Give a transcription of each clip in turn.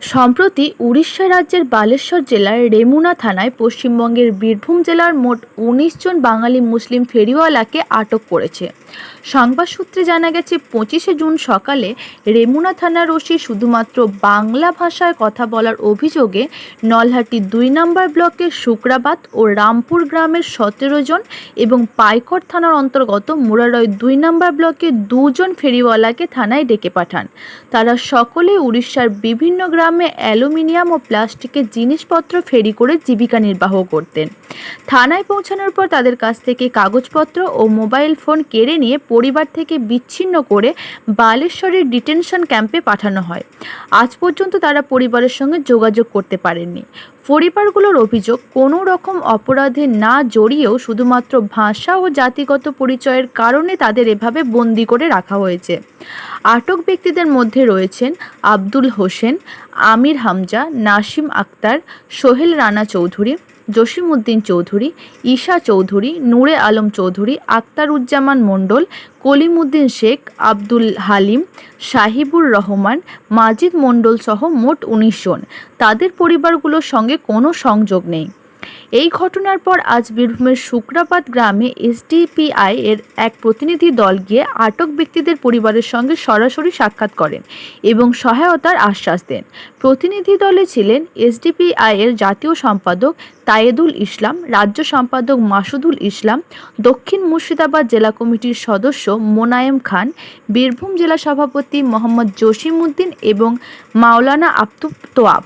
সম্প্রতি উড়িষ্যা রাজ্যের বালেশ্বর জেলার রেমুনা থানায় পশ্চিমবঙ্গের বীরভূম জেলার মোট উনিশ জন বাঙালি মুসলিম ফেরিওয়ালাকে আটক করেছে। সংবাদ সূত্রে জানা গেছে, পঁচিশে জুন সকালে রেমুনা থানার ওসি শুধুমাত্র বাংলা ভাষায় কথা বলার অভিযোগে নলহাটি দুই নম্বর ব্লকের শুক্রাবাদ ও রামপুর গ্রামের সতেরো জন এবং পাইকর থানার অন্তর্গত মুরারয় দুই নম্বর ব্লকের দুজন ফেরিওয়ালাকে থানায় ডেকে পাঠান। তারা সকলে উড়িষ্যার বিভিন্ন গ্রামে অ্যালুমিনিয়াম ও প্লাস্টিকের জিনিসপত্র ফেরি করে জীবিকা নির্বাহ করতেন। থানায় পৌঁছানোর পর তাদের কাছ থেকে কাগজপত্র ও মোবাইল ফোন কেড়ে নিয়ে পরিবার থেকে বিচ্ছিন্ন করে বালেশ্বরের ডিটেনশন ক্যাম্পে পাঠানো হয়। আজ পর্যন্ত তারা পরিবারের সঙ্গে যোগাযোগ করতে পারেননি। পরিবারগুলোর অভিযোগ, কোনো রকম অপরাধে না জড়িয়েও শুধুমাত্র ভাষা ও জাতিগত পরিচয়ের কারণে তাদের এভাবে বন্দি করে রাখা হয়েছে। আটক ব্যক্তিদের মধ্যে রয়েছেন আব্দুল হোসেন, আমির হামজা, নাসিম আক্তার, সোহেল রানা চৌধুরী, জসিমউদ্দিন চৌধুরী, ঈশা চৌধুরী, নূরে আলম চৌধুরী, আক্তারুজ্জামান মণ্ডল, কলিমুদ্দিন শেখ, আব্দুল হালিম, সাহিবুর রহমান, মাজিদ মণ্ডল সহ মোট উনিশ জন। তাদের পরিবারগুলোর সঙ্গে কোনো সংযোগ নেই। এই ঘটনার পর আজ বীরভূমের শুক্রাবাদ গ্রামে এসডিপিআই এর এক প্রতিনিধি দল গিয়ে আটক ব্যক্তিদের পরিবারের সঙ্গে সরাসরি সাক্ষাৎ করেন এবং সহায়তার আশ্বাস দেন। প্রতিনিধি দলে ছিলেন এসডিপিআই এর জাতীয় সম্পাদক তায়েদুল ইসলাম, রাজ্য সম্পাদক মাসুদুল ইসলাম, দক্ষিণ মুর্শিদাবাদ জেলা কমিটির সদস্য মোনায়েম খান, বীরভূম জেলা সভাপতি মোহাম্মদ জসিমউদ্দিন এবং মাওলানা আব্দুল তোয়াব।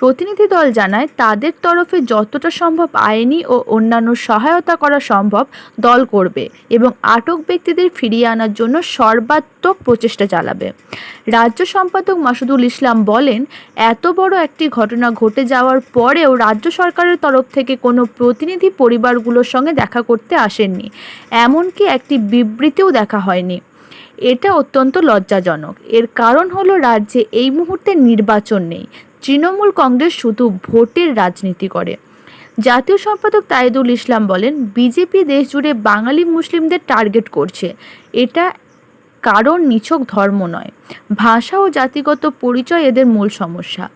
প্রতিনিধি দল জানায়, তাদের তরফে যতটা সম্ভব আইনি ও অন্যান্য সহায়তা করা সম্ভব দল করবে এবং আটক ব্যক্তিদের ফিরিয়ে আনার জন্য সর্বাত্মক প্রচেষ্টা চালাবে। রাজ্য সম্পাদক মাসুদুল ইসলাম বলেন, এত বড় একটি ঘটনা ঘটে যাওয়ার পরেও রাজ্য সরকারের তরফ থেকে কোনো প্রতিনিধি পরিবারগুলোর সঙ্গে দেখা করতে আসেননি, এমনকি একটি বিবৃতিও দেখা হয়নি। এটা অত্যন্ত লজ্জাজনক। এর কারণ হলো রাজ্যে এই মুহূর্তে নির্বাচন নেই। তৃণমূল কংগ্রেস শুধু ভোটের রাজনীতি করে। জাতীয় সম্পাদক তাইদুল ইসলাম বলেন, বিজেপি দেশ জুড়ে বাঙালি মুসলিমদের টার্গেট করছে। এটা কারণ নিছক ধর্ম নয়। ভাষা ও জাতিগত পরিচয় এদের মূল সমস্যা।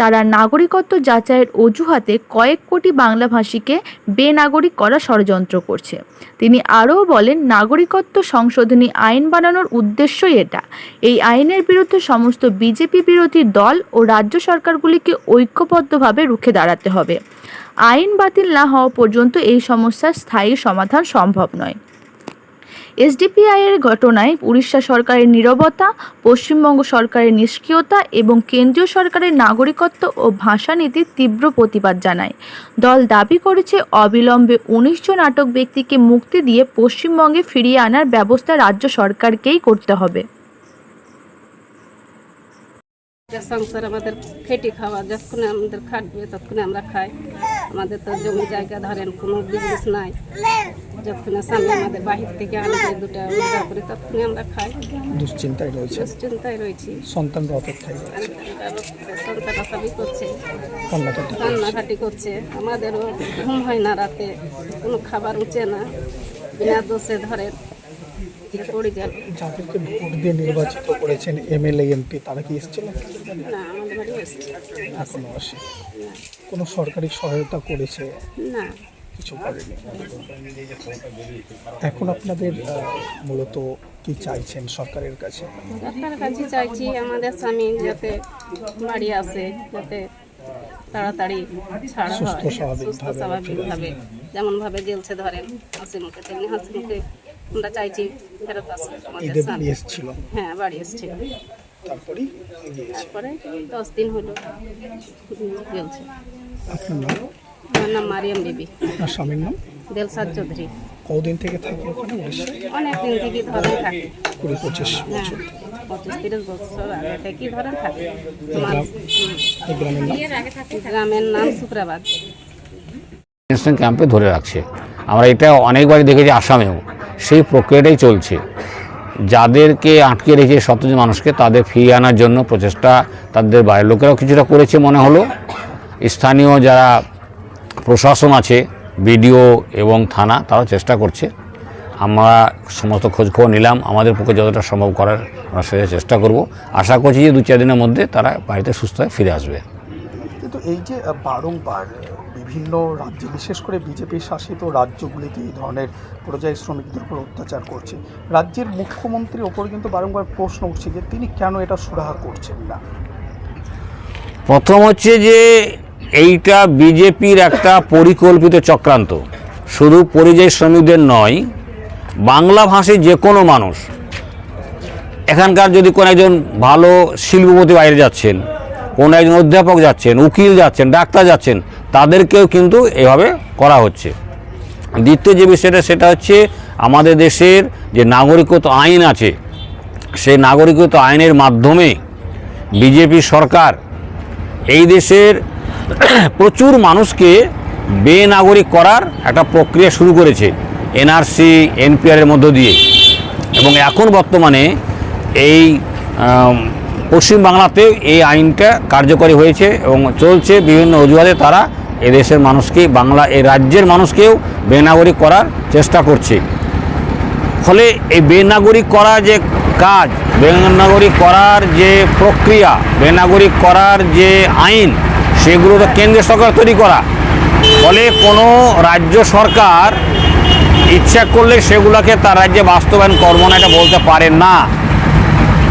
তারা নাগরিকত্ব যাচাইয়ের অজুহাতে কয়েক কোটি বাংলাভাষীকে বেনাগরিক করা ষড়যন্ত্র করছে। তিনি আরও বলেন, নাগরিকত্ব সংশোধনী আইন বানানোর উদ্দেশ্যই এটা। এই আইনের বিরুদ্ধে সমস্ত বিজেপি বিরোধী দল ও রাজ্য সরকারগুলিকে ঐক্যবদ্ধভাবে রুখে দাঁড়াতে হবে। আইন বাতিল না হওয়া পর্যন্ত এই সমস্যার স্থায়ী সমাধান সম্ভব নয়। এসডিপিআই এর ঘটনায় উড়িষ্যা সরকারের নিরবতা, পশ্চিমবঙ্গ সরকারের নিষ্ক্রিয়তা এবং কেন্দ্রীয় সরকারের নাগরিকত্ব ও ভাষানীতির তীব্র প্রতিবাদ জানায়। দল দাবি করেছে, অবিলম্বে উনিশ জন আটক ব্যক্তিকে মুক্তি দিয়ে পশ্চিমবঙ্গে ফিরিয়ে আনার ব্যবস্থা রাজ্য সরকারকেই করতে হবে। যে সংসার আমাদের খেটে খাওয়া যতক্ষণে আমাদের খাটবে ততক্ষণে আমরা খাই। আমাদের তো জমি জায়গা ধরেন কোনো বিজনেস নাই। যতক্ষণে স্বামী আমাদের বাহির থেকে আনবে দুটা রোজগার করে ততক্ষণে আমরা খাই। দুশ্চিন্তায় রয়েছে। দুশ্চিন্তায় রয়েছি। সন্তানরা অপেক্ষায় সন্তানরা সবই করছে। কান্নাকাটি করছে। আমাদেরও ঘুম হয় না রাতে। কোনো খাবার উঠে না। বিনা দোষে ধরেন। যাদেরকে ভোট দিয়ে নির্বাচিত করেছেন এমএলএ এমপি তারা কি এসেছিলেন না আমাদের বাড়ি এসছে এখনও আসে। কোনো সরকারি সহায়তা করেছে? না। কিছু করেনি। এখন আপনাদের মূলত কি চাইছেন সরকারের কাছে? সরকারের কাছে চাইছি আমাদের স্বামী যাতে বাড়ি আসে যাতে তাড়াতাড়ি ছাড়া হয় সুস্থ স্বাভাবিকভাবে যেমনভাবে জেলছে ধরেন হাসি মুখে তেমনি হাসি মুখে আমরা চাইছি ফেরত আসে আমাদের বাড়ি এসেছিল। হ্যাঁ বাড়ি এসেছিল। তারপরেই গিয়েছে তারপরে দশ দিন হলো জেলছে আপনার নাম? আমার নাম মারিয়াম বিবি। আপনার স্বামীর নাম? দেলসাদ চৌধুরী। কদিন থেকে থাকে ওখানে? অনেক দিন থেকে ধরেন থাকে। কুড়ি পঁচিশ হ্যাঁ বছর। পঁচিশ তিরিশ বছর আগে ধরেন থাকে। এই গ্রামের নাম? শুক্রাবাদ ক্যাম্পে ধরে রাখছে। আমরা এটা অনেকবারই দেখেছি আসামেও। সেই প্রক্রিয়াটাই চলছে। যাদেরকে আটকে রেখে শতজন মানুষকে তাদের ফিরিয়ে আনার জন্য প্রচেষ্টা তাদের বাইরের লোকেরাও কিছুটা করেছে মনে হলো। স্থানীয় যারা প্রশাসন আছে, বিডিও এবং থানা, তারাও চেষ্টা করছে। আমরা সমস্ত খোঁজখবর নিলাম। আমাদের পক্ষে যতটা সম্ভব করার আমরা সেটা চেষ্টা করব। আশা করছি যে দু চার দিনের মধ্যে তারা বাড়িতে সুস্থ হয়ে ফিরে আসবে। কিন্তু এই যে বারংবার বিভিন্ন রাজ্য, বিশেষ করে বিজেপি শাসিত রাজ্যগুলিতে এই ধরনের পর্যায়ী শ্রমিকদের উপর অত্যাচার করছে। রাজ্যের মুখ্যমন্ত্রীর ওপর কিন্তু বারংবার প্রশ্ন উঠছে যে তিনি কেন এটা সুরাহা করছেন না? প্রথম হচ্ছে যে এইটা বিজেপির একটা পরিকল্পিত চক্রান্ত। শুধু পরিযায়ী শ্রমিকদের নয়, বাংলা ভাষী যে কোনো মানুষ, এখানকার যদি কোনো একজন ভালো শিল্পপতি বাইরে যাচ্ছেন কোনো একজন অধ্যাপক যাচ্ছেন, উকিল যাচ্ছেন, ডাক্তার যাচ্ছেন, তাদেরকেও কিন্তু এভাবে করা হচ্ছে। দ্বিতীয় যে বিষয়টা, সেটা হচ্ছে আমাদের দেশের যে নাগরিকত্ব আইন আছে, সেই নাগরিকত্ব আইনের মাধ্যমে বিজেপি সরকার এই দেশের প্রচুর মানুষকে বেনাগরিক করার একটা প্রক্রিয়া শুরু করেছে, এনআরসি, এনপিআরের মধ্য দিয়ে। এবং এখন বর্তমানে এই পশ্চিমবাংলাতেও এই আইনটা কার্যকরী হয়েছে এবং চলছে। বিভিন্ন অজুহাতে তারা এদেশের মানুষকে, বাংলা, এই রাজ্যের মানুষকেও বেনাগরিক করার চেষ্টা করছে। ফলে এই বেনাগরিক করা যে কাজ, বেনাগরিক করার যে প্রক্রিয়া, বেনাগরিক করার যে আইন সেগুলো তো কেন্দ্রীয় সরকার তৈরি করা। ফলে কোনো রাজ্য সরকার ইচ্ছা করলে সেগুলোকে তার রাজ্যে বাস্তবায়ন করব না, এটা বলতে পারে না।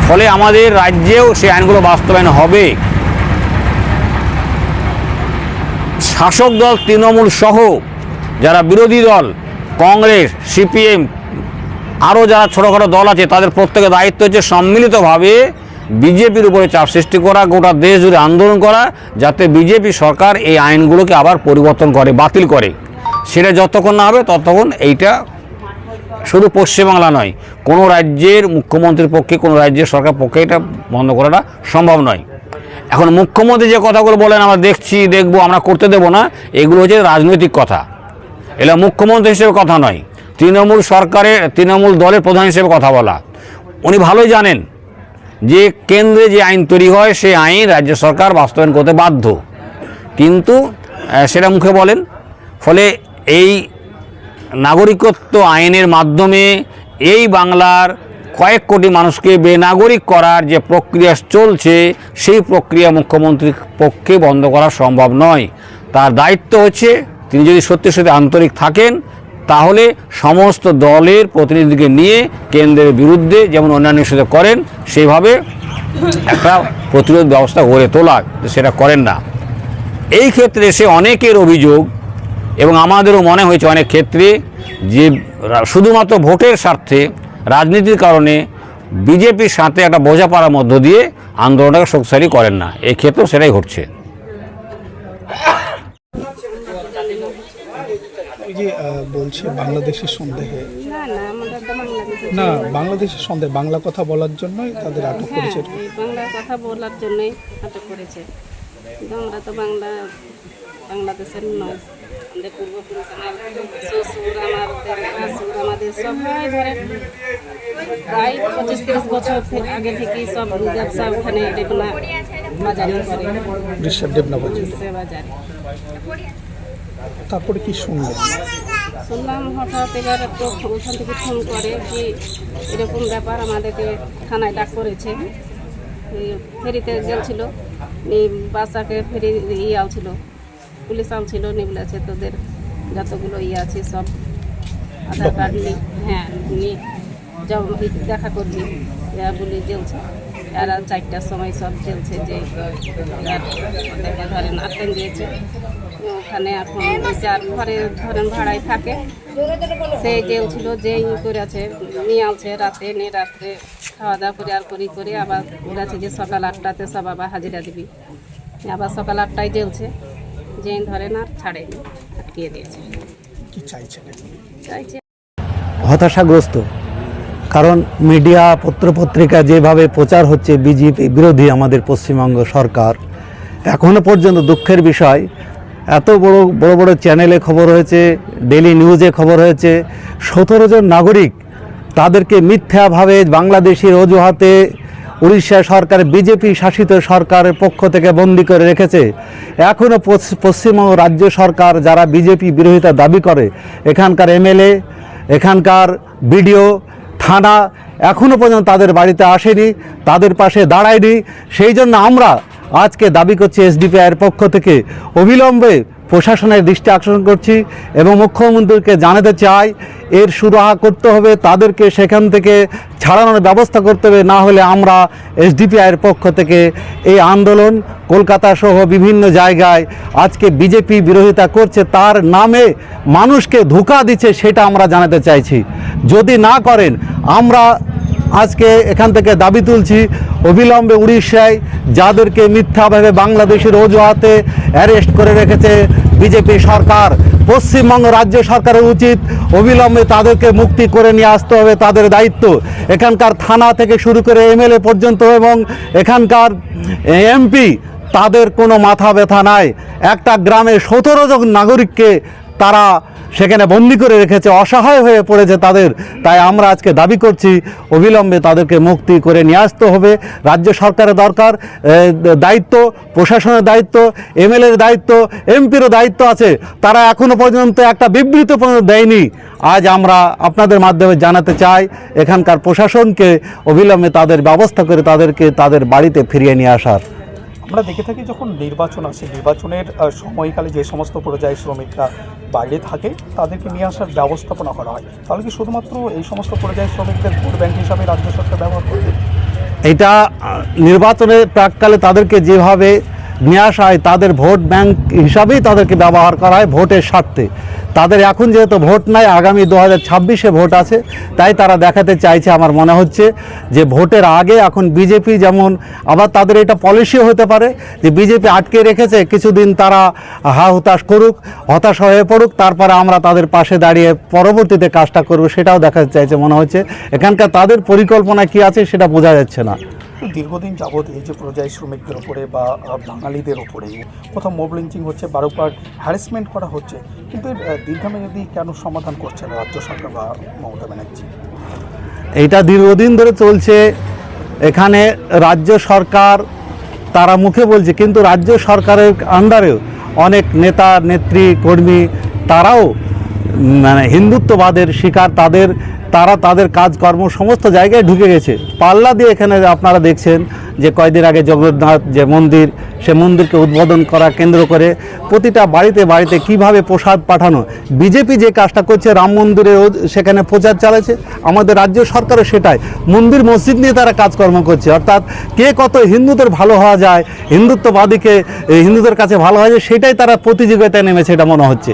ফলে আমাদের রাজ্যেও সেই আইনগুলো বাস্তবায়ন হবে। শাসক দল তৃণমূল সহ যারা বিরোধী দল, কংগ্রেস, সিপিএম আরও যারা ছোটোখাটো দল আছে, তাদের প্রত্যেকের দায়িত্ব হচ্ছে সম্মিলিতভাবে বিজেপির উপরে চাপ সৃষ্টি করা, গোটা দেশ জুড়ে আন্দোলন করা, যাতে বিজেপি সরকার এই আইনগুলোকে আবার পরিবর্তন করে, বাতিল করে। সেটা যতক্ষণ না হবে ততক্ষণ এইটা শুধু পশ্চিমবাংলা নয়, কোনো রাজ্যের মুখ্যমন্ত্রীর পক্ষে, কোনো রাজ্যের সরকার পক্ষে এটা বন্ধ করাটা সম্ভব নয়। এখন মুখ্যমন্ত্রী যে কথাগুলো বলেন, আমরা দেখছি, দেখব, আমরা করতে দেবো না, এগুলো হচ্ছে রাজনৈতিক কথা। এটা মুখ্যমন্ত্রী হিসেবে কথা নয়, তৃণমূল সরকারের, তৃণমূল দলের প্রধান হিসেবে কথা বলা। উনি ভালোই জানেন যে কেন্দ্রে যে আইন তৈরি হয়, সেই আইন রাজ্য সরকার বাস্তবায়ন করতে বাধ্য। কিন্তু সেটা মুখে বলেন, ফলে এই নাগরিকত্ব আইনের মাধ্যমে এই বাংলার কয়েক কোটি মানুষকে বেনাগরিক করার যে প্রক্রিয়া চলছে, সেই প্রক্রিয়া মুখ্যমন্ত্রীর পক্ষে বন্ধ করা সম্ভব নয়। তার দায়িত্ব হচ্ছে, তিনি যদি সত্যি সত্যি আন্তরিক থাকেন, তাহলে সমস্ত দলের প্রতিনিধিকে নিয়ে কেন্দ্রের বিরুদ্ধে যেমন অন্যান্য সাথে করেন সেইভাবে একটা প্রতিরোধ ব্যবস্থা গড়ে তোলা সেটা করেন না। এই ক্ষেত্রে সে অনেকের অভিযোগ এবং আমাদেরও মনে হয়েছে অনেক ক্ষেত্রে যে রা- শুধুমাত্র ভোটের স্বার্থে রাজনীতির কারণে বিজেপির সাথে একটা বোঝাপড়ার মধ্য দিয়ে আন্দোলনটাকে শক্তিশালী করেন না। এই ক্ষেত্রেও সেটাই ঘটছে। যে বলছে বাংলাদেশের সন্দেহে। না না আমাদের তো বাংলাদেশে না বাংলাদেশের সন্দেহে বাংলা কথা বলার জন্যই তাদের আটক হ্যাঁ করেছে। বাংলা কথা বলার জন্যই আটক করেছে। আমরা তো বাংলা বাংলাদেশের নয়। আমাদের পূর্বপুরুষ আমার শ্বশুর আমাদের সবাই ধরে। প্রায় পঁচিশ তিরিশ বছর আগে থেকেই সব ব্যবসা ওখানে বাজারে করে। বাজারে। তারপরে কি শুনলেন? শুনলাম হঠাৎ এবার একটু ওখান থেকে ফোন করে কি এরকম ব্যাপার আমাদেরকে থানায় ডাক করেছে। ফেরিতে গেছিল বাসাকে ফেরি ইয়ে আলছিল পুলিশ আলছিল নিয়ে বলেছে তোদের যতগুলো ইয়ে আছে সব আধার কার্ড নি হ্যাঁ নিয়ে যাব দেখা করবি। বলে জেলছে এরা চারটার সময় সব জেলছে যে ওদেরকে ধরেন আটকেন দিয়েছে। ওখানে এখন যার ঘরে ধরেন ভাড়ায় থাকে সে জেল ছিল যে ই করেছে নিয়ে আলছে রাতে নিয়ে রাত্রে খাওয়া দাওয়া করে আর করি করে আবার বলেছে যে সকাল আটটাতে সব আবার হাজিরা দিবি। আবার সকাল আটটায় জেলছে যে ধরেন আর ছাড়েনি আটকিয়ে দিয়েছে। কি চাইছে। হতাশাগ্রস্ত কারণ মিডিয়া পত্রপত্রিকা যেভাবে প্রচার হচ্ছে বিজেপি বিরোধী আমাদের পশ্চিমবঙ্গ সরকার এখনও পর্যন্ত দুঃখের বিষয় এত বড় বড় বড় চ্যানেলে খবর হয়েছে ডেলি নিউজে খবর হয়েছে সতেরো জন নাগরিক তাদেরকে মিথ্যাভাবে বাংলাদেশের অজুহাতে উড়িষ্যা সরকার, বিজেপি শাসিত সরকারের পক্ষ থেকে বন্দি করে রেখেছে। এখনও পশ্চিমবঙ্গ রাজ্য সরকার যারা বিজেপি বিরোধিতা দাবি করে, এখানকার এমএলএ, এখানকার বিডিও, থানা এখনও পর্যন্ত তাদের বাড়িতে আসেনি, তাদের পাশে দাঁড়ায়নি। সেই জন্য আমরা আজকে দাবি করছি এসডিপিআইয়ের পক্ষ থেকে। অবিলম্বে প্রশাসনের দৃষ্টি আকর্ষণ করছি এবং মুখ্যমন্ত্রীকে জানাতে চাই, এর সুরাহা করতে হবে, তাদেরকে সেখান থেকে ছাড়ানোর ব্যবস্থা করতে হবে, না হলে আমরা এসডিপিআইয়ের পক্ষ থেকে এই আন্দোলন কলকাতা সহ বিভিন্ন জায়গায় আজকে বিজেপি বিরোধিতা করছে, তার নামে মানুষকে ধোঁকা দিচ্ছে, সেটা আমরা জানাতে চাইছি। যদি না করেন, আমরা আজকে এখান থেকে দাবি তুলছি, অবিলম্বে উড়িষ্যায় যাদেরকে মিথ্যাভাবে বাংলাদেশের অজুহাতে অ্যারেস্ট করে রেখেছে বিজেপি সরকার। পশ্চিমবঙ্গ রাজ্য সরকারের উচিত অবিলম্বে তাদেরকে মুক্তি করে নিয়ে আসতে হবে, তাদের দায়িত্ব। এখানকার থানা থেকে শুরু করে এমএলএ পর্যন্ত এবং এখানকার এমপি, তাদের কোনো মাথা ব্যথা নাই। একটা গ্রামে সতেরো জন নাগরিককে তারা সেখানে বন্দি করে রেখেছে, অসহায় হয়ে পড়েছে তাদের। তাই আমরা আজকে দাবি করছি, অবিলম্বে তাদেরকে মুক্তি করে নিয়ে আসতে হবে। রাজ্য সরকারের দরকার দায়িত্ব, প্রশাসনের দায়িত্ব, এমএলএর দায়িত্ব, এমপিরও দায়িত্ব আছে। তারা এখনও পর্যন্ত একটা বিবৃতি পর্যন্ত দেয়নি। আজ আমরা আপনাদের মাধ্যমে জানাতে চাই, এখানকার প্রশাসনকে অবিলম্বে তাদের ব্যবস্থা করে তাদেরকে তাদের বাড়িতে ফিরিয়ে নিয়ে আসার। আমরা দেখে থাকি যখন নির্বাচন আসে, নির্বাচনের সময়কালে যে সমস্ত পর্যায়ে শ্রমিকরা বাইরে থাকে, তাদেরকে নিয়ে আসার ব্যবস্থাপনা করা হয়। তাহলে কি শুধুমাত্র এই সমস্ত পর্যায়ে শ্রমিকদের ভোট ব্যাংক হিসাবে রাজ্য সরকার ব্যবহার করবে? এটা নির্বাচনের প্রাককালে তাদেরকে যেভাবে নিয়ে আসা হয় তাদের ভোট ব্যাংক হিসাবেই তাদেরকে ব্যবহার করা হয় ভোটের স্বার্থে। তাদের এখন যেহেতু ভোট নাই, আগামী দু হাজার ছাব্বিশে ভোট আছে, তাই তারা দেখাতে চাইছে, আমার মনে হচ্ছে যে ভোটের আগে এখন বিজেপি যেমন, আবার তাদের এটা পলিসিও হতে পারে, যে বিজেপি আটকে রেখেছে, কিছুদিন তারা হা হতাশ করুক, হতাশ হয়ে পড়ুক, তারপরে আমরা তাদের পাশে দাঁড়িয়ে পরবর্তীতে কাজটা করব, সেটাও দেখাতে চাইছে মনে হচ্ছে। এখানকার তাদের পরিকল্পনা কি আছে, সেটা বোঝা যাচ্ছে না। দীর্ঘদিন যাবৎ এই যে পর্যায় শ্রমিকদের ওপরে বা বাঙালিদের ওপরে কোথাও মব লিঞ্চিং হচ্ছে, বারবার হ্যারাসমেন্ট করা হচ্ছে, কিন্তু দীর্ঘমেয়াদী কেন সমাধান করছে না রাজ্য সরকার বা মমতা ব্যানার্জি? এটা দীর্ঘদিন ধরে চলছে, এখানে রাজ্য সরকার তারা মুখে বলছে, কিন্তু রাজ্য সরকারের আন্ডারেও অনেক নেতা, নেত্রী, কর্মী, তারাও মানে হিন্দুত্ববাদের শিকার, তাদের তারা তাদের কাজকর্ম সমস্ত জায়গায় ঢুকে গেছে। পাল্লা দিয়ে এখানে আপনারা দেখছেন যে কয়দিন আগে জগন্নাথ যে মন্দির, সে মন্দিরকে উদ্বোধন করা কেন্দ্র করে প্রতিটা বাড়িতে বাড়িতে কীভাবে প্রসাদ পাঠানো। বিজেপি যে কাজটা করছে, রাম মন্দিরে সেখানে প্রচার চালাচ্ছে, আমাদের রাজ্য সরকারও সেটাই। মন্দির, মসজিদ নিয়ে তারা কাজকর্ম করছে। অর্থাৎ কে কত হিন্দুদের ভালো হওয়া যায়, হিন্দুত্ববাদীকে হিন্দুদের কাছে ভালো হওয়া যায়, সেটাই তারা প্রতিযোগিতায় নেমেছে, এটা মনে হচ্ছে।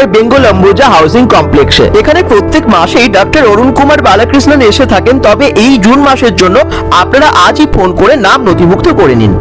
Bengal Ambuja housing কমপ্লেক্সে। এখানে প্রত্যেক মাসেই ডক্টর অরুণ কুমার বালাকৃষ্ণন এসে থাকেন, তবে এই জুন মাসের জন্য আপনারা আজই ফোন করে নাম নথিভুক্ত করে নিন।